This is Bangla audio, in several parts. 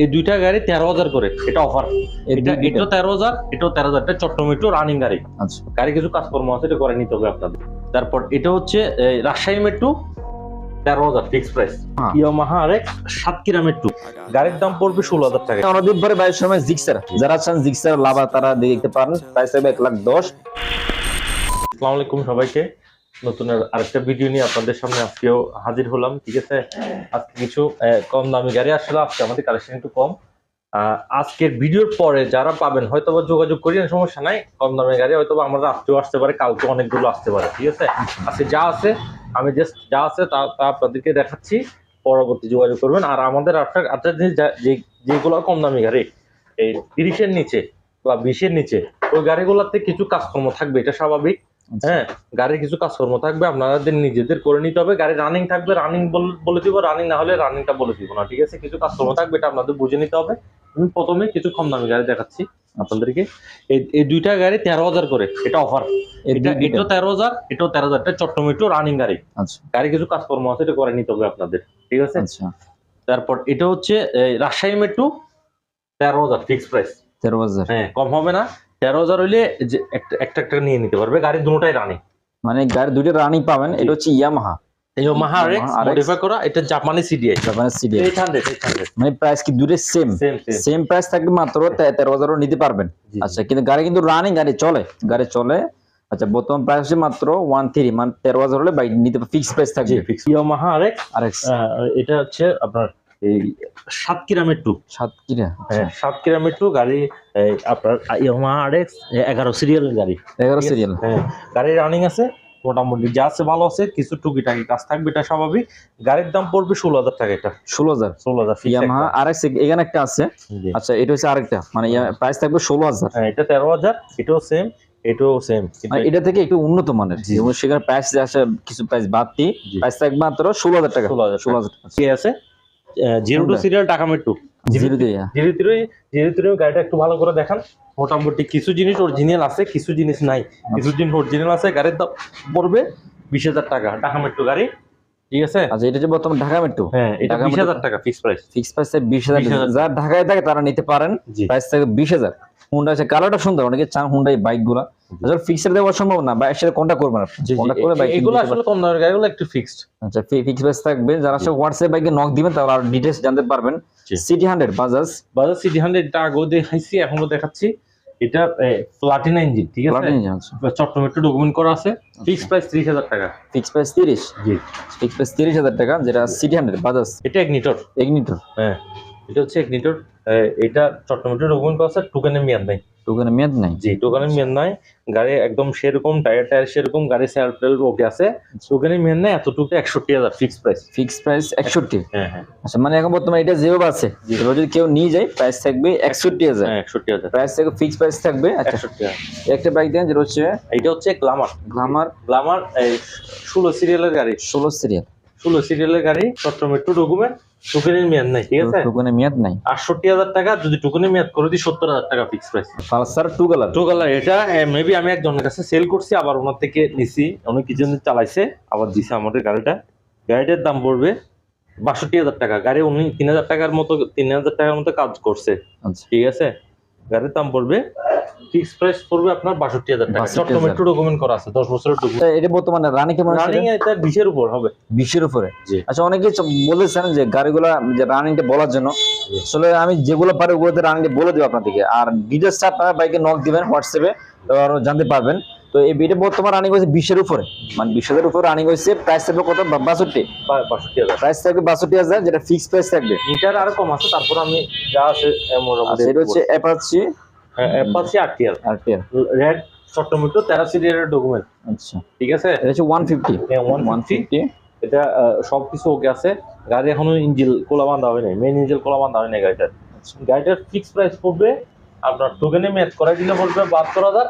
এই দুইটা গাড়ি তেরো হাজার করে এটা অফার এটা এটাও তেরো হাজার এটাও তেরো হাজার এটা চট্টগ্রাম মেট্রো রানিং গাড়ি। আচ্ছা। গাড়ি কিছু কাজকর্ম আছে এটা করে নিতে হবে আপনাদের। তারপর এটা হচ্ছে রাজশাহী মেট্রো তেরো হাজার ফিক্স প্রাইস। ইয়ামাহা আরেক সাতক্ষীরা মেট্রো গাড়ির দাম পড়বে ষোলো হাজার টাকা। অনদীপ সময় জিক্সার যারা চান জিক্সার লাভা তারা দেখতে পারেন। প্রাইস হবে এক লাখ দশ। আসসালামু আলাইকুম সবাইকে। নতুন আরেকটা ভিডিও নিয়ে আপনাদের সামনে আজকেও হাজির হলাম, ঠিক আছে? আজকে কিছু কম দামি গাড়ি আসলে আজকে আমাদের কালেকশন একটু কম। আজকের ভিডিওর পরে যারা পাবেন হয়তো বা যোগাযোগ করিয়েন সমস্যা নাই। কম দামি গাড়ি হয়তো বা আমাদের আজকেও আসতে পারে কালকে অনেকগুলো আসতে পারে, ঠিক আছে? আজকে যা আছে, আমি জাস্ট যা আছে তা আপনাদেরকে দেখাচ্ছি। পরবর্তী যোগাযোগ করবেন। আর আমাদের আটটা আটটা জিনিস যেগুলো কম দামি গাড়ি, এই তিরিশের নিচে বা বিশের নিচে, ওই গাড়িগুলোতে কিছু কাজকর্ম থাকবে, এটা স্বাভাবিক। হ্যাঁ গাড়ির কিছু কাজকর্ম থাকবে আপনাদের নিজেদের করে নিতে হবে। গাড়ি রানিং থাকবে রানিং বলে দিব রানিং না হলে রানিংটা বলে দিব না ঠিক আছে? কিছু কাজকর্ম থাকবে এটা আপনাদের বুঝে নিতে হবে। আমি প্রথমে কিছু কম দামি গাড়ি দেখাচ্ছি আপনাদেরকে। এই দুইটা গাড়ি তেরো হাজার করে এটা অফার এটা এটাও তেরো হাজার এটাও তেরো হাজার এটা চট্টগ্রাম মেট্রো রানিং গাড়ি। আচ্ছা। গাড়ি কিছু কাজকর্ম আছে এটা করে নিতে হবে আপনাদের ঠিক আছে? আচ্ছা। তারপর এটা হচ্ছে রাজশাহী মেট্রো তেরো হাজার ফিক্স প্রাইস তেরো হাজার। হ্যাঁ কম হবে না। তেরো হাজার হইলে যে একটা একটা নিয়ে নিতে পারবে। গাড়ি দুটোটাই রানিং মানে গাড়ি দুইটা রানিং পাবেন। এটা হচ্ছে ইয়ামাহা এই মাহা আরেক্স Yamaha RX মডিফাই করা। এটা জাপানি সিডিআই জাপানের সিডি 800 800 মানে প্রাইস কি দুটো সেম সেম প্রাইস থাকবে মাত্র নিতে পারবেন। আচ্ছা কিন্তু গাড়ি কিন্তু রানিং গাড়ি চলে। গাড়ি চলে। আচ্ছা বর্তমান প্রাইস হচ্ছে মাত্র ওয়ান থ্রি মানে তেরো হাজার হলে বাইক নিতে ফিক্স প্রাইস থাকবে। ফিক্স ইয়ামাহা আরেক্স আর এটা হচ্ছে আপনার এই সাতক্ষীরা মেট্রো সাতক্ষীরা হ্যাঁ গাড়ি এগারো সিরিয়ালের গাড়ি। এগারো সিরিয়াল। হ্যাঁ গাড়ি রানিং আছে মোটামুটি যা আছে ভালো আছে কিছু টুকিটাকি কাজ থাকবে এটা স্বাভাবিক। গাড়ির দাম পড়বে ষোলো হাজার টাকা এটা। ষোলো হাজার। ষোলো হাজার ইয়ামাহা। আর এখানে একটা আছে। আচ্ছা এটা হচ্ছে আরেকটা। মানে প্রাইস থাকবে ষোলো হাজার। হ্যাঁ এটা তেরো হাজার এটাও সেম এটাও সেম মানে এটা থেকে একটু উন্নত মানের। সেখানে প্রাইস আসে কিছু প্রাইস বাদ দিয়ে জি। প্রাইস থাকবে মাত্র ষোলো হাজার টাকা। ষোলো হাজার ষোলো হাজার টাকা। আছে? জিরো টু সিরিয়াল টাকা মেট্রো জিরো দিয়ে। ধীরে ধীরে ধীরে ধীরে গাড়িটা একটু ভালো করে দেখান। মোটামুটি কিছু জিনিস অরিজিনাল আছে কিছু জিনিস নাই। কিছু জিনিস অরিজিনাল আছে গাড়ির দাম পড়বে বিশ হাজার টাকা মেট্রো গাড়ি। ঠিক আছে? আচ্ছা এটা হচ্ছে বর্তমান ঢাকা মেট্রো হ্যাঁ এটা ঢাকা বিশ metro- হাজার টাকা ফিক্স প্রাইস ফিক্স প্রাইস 20,000 যারা ঢাকায় থাকে তারা নিতে পারেন। প্রাইস থাকে হাজার। হুন্ডা আছে কালারটা সুন্দর অনেকে চান হুন্ডাই বাইকগুলা। আসলে ফিক্সড দেওয়া সম্ভব না বাইকের সাথে কোনটা করবেন আপনি? করে বাইক এগুলো আসলে কম দামের গাড়িগুলো একটু ফিক্সড আচ্ছা ফিক্স প্রাইস থাকবে। যারা সব হোয়াটসঅ্যাপ বাইকে নক দিবেন তারা আর ডিটেলস জানতে পারবেন। CT hundred Bajaj Bajaj CT hundred এটা আগেও দেখাইছি এখনও দেখাচ্ছি। এটা প্লাটিনা ইঞ্জিন ঠিক আছে? চট্টগ্রাম মেট্রো ডকুমেন্ট করা আছে। ফিক্স প্রাইস ত্রিশ হাজার টাকা। ফিক্স প্রাইস তিরিশ? জি। ফিক্স প্রাইস তিরিশ হাজার টাকা যেটা সিটি হান্ড্রেড বাজাজ এটা ইগনিটর এগনিটর হ্যাঁ। এটা হচ্ছে ইগনিটর এটা চট্টগ্রাম মেট্রো ডকুমেন্ট করা আছে টোকেনের মেয়াদ নাই ওখানে মেয়াদ নাই? জি টোকানের মেন নাই। গাড়ি একদম সেরকম টায়ার টায়ার সেরকম গাড়ি সেল টেল ওকে আছে। টোকানের মেন নাই এতটুকু একষট্টি হাজার ফিক্স প্রাইস ফিক্স প্রাইস একষট্টি? হ্যাঁ হ্যাঁ। আচ্ছা মানে এখন বর্তমানে এটা যেভাবে আছে। এবার যদি কেউ নিয়ে যায় প্রাইস থাকবে একষট্টি হাজার। হ্যাঁ একষট্টি হাজার। প্রাইস থেকে ফিক্স প্রাইস থাকবে আচ্ছা। একষট্টি হাজার। একটা বাইক দেন যেটা হচ্ছে এটা হচ্ছে গ্লামার গ্লামার গ্লামার এই ষোলো সিরিয়ালের গাড়ি। ষোলো সিরিয়াল ষোলো সিরিয়ালের গাড়ি চট্টগ্রাম মেট্রো ডকুমেন্ট টোকেনের মেয়াদ নাই ঠিক আছে? মেয়াদ নাই। আটষট্টি হাজার টাকা যদি টোকেনের মেয়াদ করে দিই সত্তর হাজার টাকা fix price Pulsar two colour two colour এটা মেবি আমি একজনের কাছে সেল করছি আবার ওনার থেকে নিছি। অনেক কিছু চালাইছে আবার দিছে আমাদের গাড়িটা। গাড়িটার দাম পড়বে বাষট্টি হাজার টাকা। গাড়ি উনি তিন হাজার টাকার মতো তিন হাজার টাকার মতো কাজ করছে। আচ্ছা। ঠিক আছে? গাড়ির দাম পড়বে ফিক্স প্রাইস পড়বে আপনার বাষট্টি হাজার টাকা। 62,000 চট্টগ্রাম ডকুমেন্ট করা আছে দশ বছরের ডকুমেন্ট এটা বর্তমানে রানি কেমন রানিং এটা বিশের উপর হবে। বিশের উপরে। আচ্ছা অনেকে বলেছেন যে গাড়িগুলো যে রানিংটা বলার জন্য। আসলে আমি যেগুলো পারি ওগুলোতে রানিংটা বলে দেবো আপনাদেরকে। আর ডিটেলসটা আপনারা বাইকে নক দিবেন হোয়াটসঅ্যাপে জানতে পারবেন। তো এই বিটা বর্তমান রানিং হয়েছে বিশের উপরে। মানে বিশ হাজার উপরে রানিং হয়েছে প্রাইস থাকবে কত? বাষট্টি। বাষট্টি হাজার। প্রাইস থাকবে বাষট্টি হাজার যেটা ফিক্স প্রাইস থাকবে। মিটার আরও কম আছে তারপর আমি যা আছে আচ্ছা এটা হচ্ছে অ্যাপাচি পাচ্ছি আটটি হাজার আর টিয়ার রেড চট্টগ্রাম একটু তেরো সিরিয়ালের ডকুমেন্ট আচ্ছা। ঠিক আছে? এটা হচ্ছে ওয়ান ফিফটি ওয়ান ফিফটি এটা আহ, সবকিছু ওকে আছে। গাড়ি এখনও ইঞ্জিল কোলা বান্ধা হয় নাই মেন ইঞ্জিল কোলা বান্ধা হয় নাই গাড়িটার গাড়িটার ফিক্স প্রাইস পড়বে। আপনার টোকেনে ম্যাচ করাই দিলে পড়বে বাহাত্তর হাজার।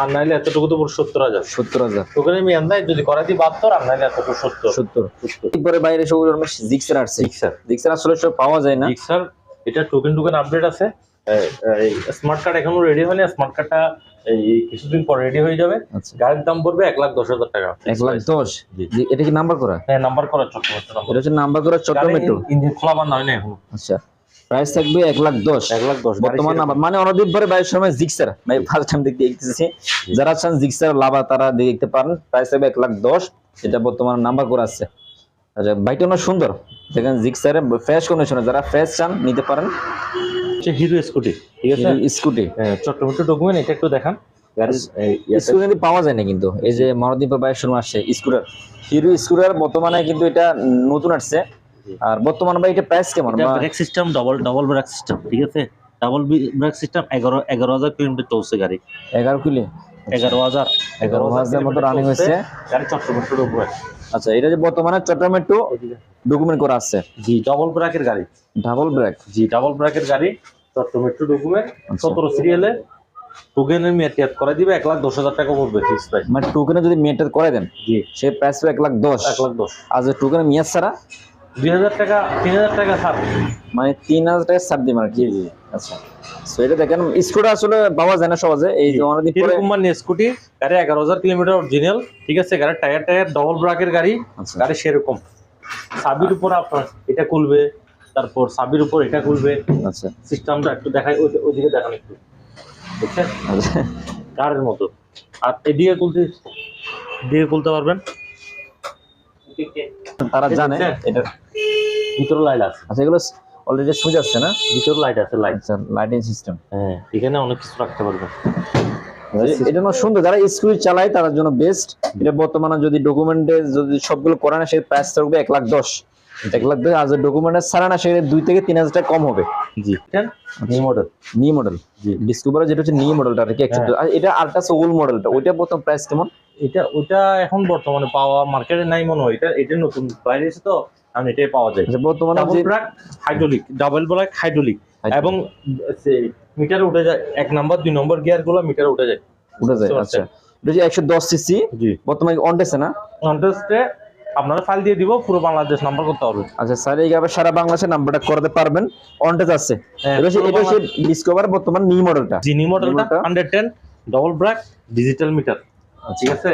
আর নাইলে এতটুকু তো পড়বে সত্তর হাজার। সত্তর হাজার। টোকেনে মেয়াদ নাই যদি দিই বাহাত্তর আর নাইলে এতটুকু সত্তর। সত্তর এরপরে বাইরে সব জিক্সার আসছে। জিক্সার জিক্সার আসলে সব পাওয়া যায় না। জিক্সার এটা টোকেন টোকেন আপডেট আছে। স্মার্ট কার্ড এখনও রেডি হয়নি। স্মার্ট কার্ডটা এই কিছুদিন পর রেডি হয়ে যাবে। আচ্ছা। গাড়ির দাম পড়বে এক লাখ দশ হাজার টাকা। এক লাখ দশ? এটা কি নাম্বার করা? হ্যাঁ নাম্বার করা চট্টগ্রাম এটা হচ্ছে নাম্বার করা চট্টগ্রাম ইঞ্জিন খোলা বান্ধা হয় না এখনও। আচ্ছা। প্রাইস থাকবে এক লাখ দশ। এক লাখ দশ বর্তমান নাম্বার মানে অনেকদিন পরে বাইরের সময় জিক্সার ভাই ফার্স্ট টাইম দেখতে দেখতেছি। যারা চান জিক্সার লাভা তারা দেখতে পারেন। প্রাইস থাকবে এক লাখ দশ। এটা বর্তমান নাম্বার করা আছে। আচ্ছা বাইকটা অনেক সুন্দর। দেখেন জিক্সারে ফ্রেশ কন্ডিশনে যারা ফ্রেশ চান নিতে পারেন। হিরো স্কুটি ঠিক আছে? স্কুটি হ্যাঁ, চট্টগ্রামের ডকুমেন্ট এটা একটু দেখান। স্কুটার কিন্তু পাওয়া যায় না কিন্তু। এই যে মহাদ্বীপ বাইরের সময় আসছে স্কুটার হিরো স্কুটার বর্তমানে কিন্তু এটা নতুন আসছে। আর বর্তমানে ভাই এটা প্রাইস কেমন? এটা brake system double double brake system ঠিক আছে? ডাবল ব্রেক সিস্টেম এগারো এগারো হাজার কিলোমিটার চলছে গাড়ি। এগারো কিলো? এগারো হাজার। এগারো হাজার মতো রানিং হয়েছে গাড়ি চট্টগ্রামের ডকুমেন্ট আচ্ছা এটা যে বর্তমানে চট্টগ্রামে ডকুমেন্ট করা আছে। জি ডবল ব্রেকের গাড়ি। ডাবল ব্রেক জি ডাবল ব্রেকের গাড়ি চট্টগ্রামের ডকুমেন্ট আচ্ছা। সতেরো সিরিয়ালে টোকেনের মেয়াদ করে দিবে এক লাখ দশ হাজার টাকা পড়বে ফিক্স প্রাইস মানে টোকেনে যদি মেয়েটা করে দেন জি। সে প্রাইস এক লাখ দশ। এক লাখ দশ। আর যে টোকেনে মেয়াদ ছাড়া দুই হাজার টাকা তিন হাজার টাকা ছাড়। মানে তিন হাজার টাকা ছাড় দিবেন আর কি জি জি আচ্ছা। তো এটা দেখেন স্কুটার আসলে পাওয়া যায় না সহজে এই যে অনেকদিন পরে কোম্পানি স্কুটি গাড়ি এগারো হাজার কিলোমিটার অরিজিনাল ঠিক আছে? গাড়ির টায়ার টায়ার ডবল ব্রেকের গাড়ি আচ্ছা। গাড়ি সেরকম। সাবির উপর আপনার এটা খুলবে তারপর সাবির উপর এটা খুলবে। আচ্ছা। সিস্টেমটা একটু দেখাই ওই- ওইদিকে দেখান একটু। বুঝছেন আচ্ছা। কারের মতো। আর এদিকে খুলতে দিকে খুলতে পারবেন? তারা জানে? এটা। ভিতরে লাইট আছে। আচ্ছা এগুলো অলরেডি সুইচ আছে না? ভিতরে লাইট আছে লাইট আচ্ছা লাইটিং সিস্টেম হ্যাঁ এখানে অনেক কিছু রাখতে পারবেন এটা না সুন্দর যারা স্কুটি চালায় তার জন্য বেস্ট এটা বর্তমানে যদি ডকুমেন্টে যদি সবগুলো করে না সেই প্রাইস থাকবে এক লাখ দশ। এক লাখ দশ আর যদি ডকুমেন্টে ছাড়া না সেটা দুই থেকে তিন হাজার টাকা কম হবে। জি। নিউ মডেল নি মডেল জি। ডিসকভার যেটা হচ্ছে নি মডেলটা আর কি এটা আলট্রাস ওল মডেলটা ওইটা প্রথম প্রাইস কেমন? এটা ওটা এখন বর্তমানে পাওয়া মার্কেটে নাই মনে হয়। এটা এটা নতুন বাইরে এসে তো কারণ এটাই পাওয়া যায়। আচ্ছা বর্তমানে brake hydraulic double brake hydraulic এবং মিটার উঠে যায় এক নাম্বার দুই নম্বর গিয়ারগুলো মিটারে উঠে যায়। উঠে যায় আচ্ছা। এটা যে একশো দশ সিসি জি। বর্তমানে অনটেসে না? কন্টেস্টে আপনারা ফাইল দিয়ে দিব পুরো বাংলাদেশ নাম্বার করতে হবে। আচ্ছা স্যার এইভাবে সারা বাংলাদেশের নাম্বারটা করতে পারবেন অনটেস আছে। হ্যাঁ, এটা এটা ডিসকভার বর্তমান নিউ মডেলটা জিনি নিউ মডেলটা? Hundred ten double brake digital meter ঠিক আছে?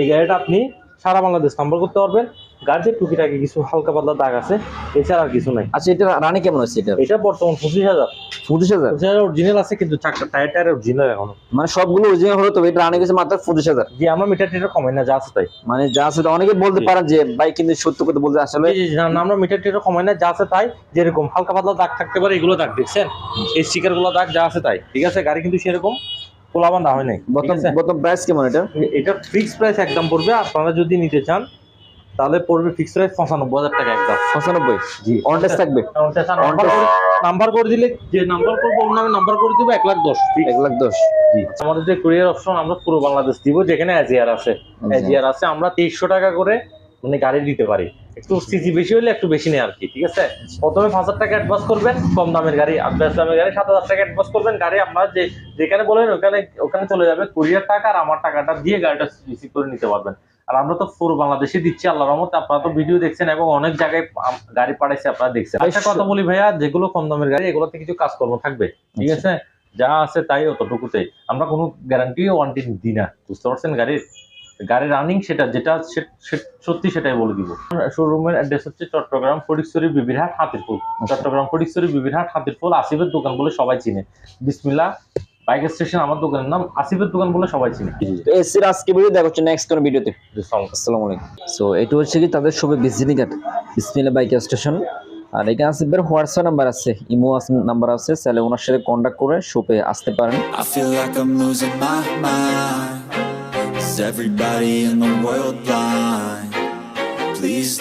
এই গাড়িটা আপনি সারা বাংলাদেশ নাম্বার করতে পারবেন। গাড়িতে টুকিটাকি কিছু হালকা পাতলা দাগ আছে এছাড়া আর কিছু নাই। আচ্ছা এটা রানি কেমন হচ্ছে এটা এটা বর্তমান পঁচিশ হাজার। পঁচিশ হাজার? পঁচিশ হাজার অরিজিনাল আছে কিন্তু চারটা টায়ার টায়ার অরিজিনাল এখনও। মানে সবগুলো অরিজিনাল হলো তবে এটা রানি গেছে মাত্র পঁচিশ হাজার। যে আমরা মিটার টিটার কমাই না যা আছে তাই। মানে যা আছে অনেকে বলতে পারেন যে ভাই কিন্তু সত্য কথা বলতে আসলে আমরা মিটার টিটার কমাই না যা আছে তাই। যেরকম হালকা পাতলা দাগ থাকতে পারে এগুলো দাগ দেখছেন? এই স্টিকারগুলো দাগ যা আছে তাই। ঠিক আছে গাড়ি কিন্তু সেরকম খোলা বান্ধা হয় নাই বর্তমান প্রাইস কেমন এটা? এটা ফিক্স প্রাইস একদম পড়বে আপনারা যদি নিতে চান তাহলে পড়বে ফিক্স প্রাইস পঁচানব্বই হাজার টাকা একদম। পঁচানব্বই? জি। অনটেস থাকবে? নাম্বার করে দিলে যে নাম্বার করব ওর নামে নাম্বার করে দিবে এক লাখ দশ। এক লাখ দশ। আমাদের যে কুরিয়ার অপশন আমরা পুরো বাংলাদেশ দিব যেখানে এজিআর আছে। এজিআর আছে আমরা তেইশশো টাকা করে মানে গাড়ি দিতে পারি। একটু সিসি বেশি হলে একটু বেশি নেই আর কি ঠিক আছে? প্রথমে পাঁচ হাজার টাকা অ্যাডভান্স করবেন কম দামের গাড়ি আটলাস দামের গাড়ি সাত হাজার টাকা অ্যাডভান্স করবেন গাড়ি আপনার যে যেখানে বলেন ওখানে ওখানে চলে যাবে কুরিয়ার টাকা আর আমার টাকাটা দিয়ে গাড়িটা রিসিভ করে নিতে পারবেন। আর আমরা তো পুরো বাংলাদেশে দিচ্ছি আল্লাহ রহমতে আপনারা তো ভিডিও দেখছেন এবং অনেক জায়গায় গাড়ি পাঠাইছে আপনারা দেখছেন। একটা কথা বলি ভাইয়া যেগুলো কম দামের গাড়ি এগুলোতে কিছু কাজকর্ম থাকবে ঠিক আছে? যা আছে তাই অতটুকুতেই। আমরা কোনো গ্যারান্টি ওয়ারেন্টি দিই না বুঝতে পারছেন গাড়ির? গাড়ির রানিং সেটা যেটা সত্যি সেটাই বলে দিব। শোরুমের অ্যাড্রেস হচ্ছে চট্টগ্রাম ফটিকছড়ি বিবিরহাট হাতিরপুল। চট্টগ্রাম ফটিকছড়ি বিবিরহাট হাতিরপুল আসিফের দোকান বলে সবাই চিনে। বিসমিল্লা বাইক স্টেশন আমার দোকানের নাম আসিফের দোকান বলে সবাই চিনে। তো এসির আজকে ভিডিও দেখা হচ্ছে নেক্সট কোন ভিডিওতে আসসালামু আলাইকুম। সো এটা হচ্ছে কি তাদের সবে বিজলি ঘাট বিসমিল্লা বাইক স্টেশন। আর এখানে আসিফের হোয়াটসঅ্যাপ নাম্বার আছে ইমো নাম্বার আছে। তাহলে ওনার সাথে কন্ট্যাক্ট করে শপে আসতে পারেন। Is everybody in the world blind? Please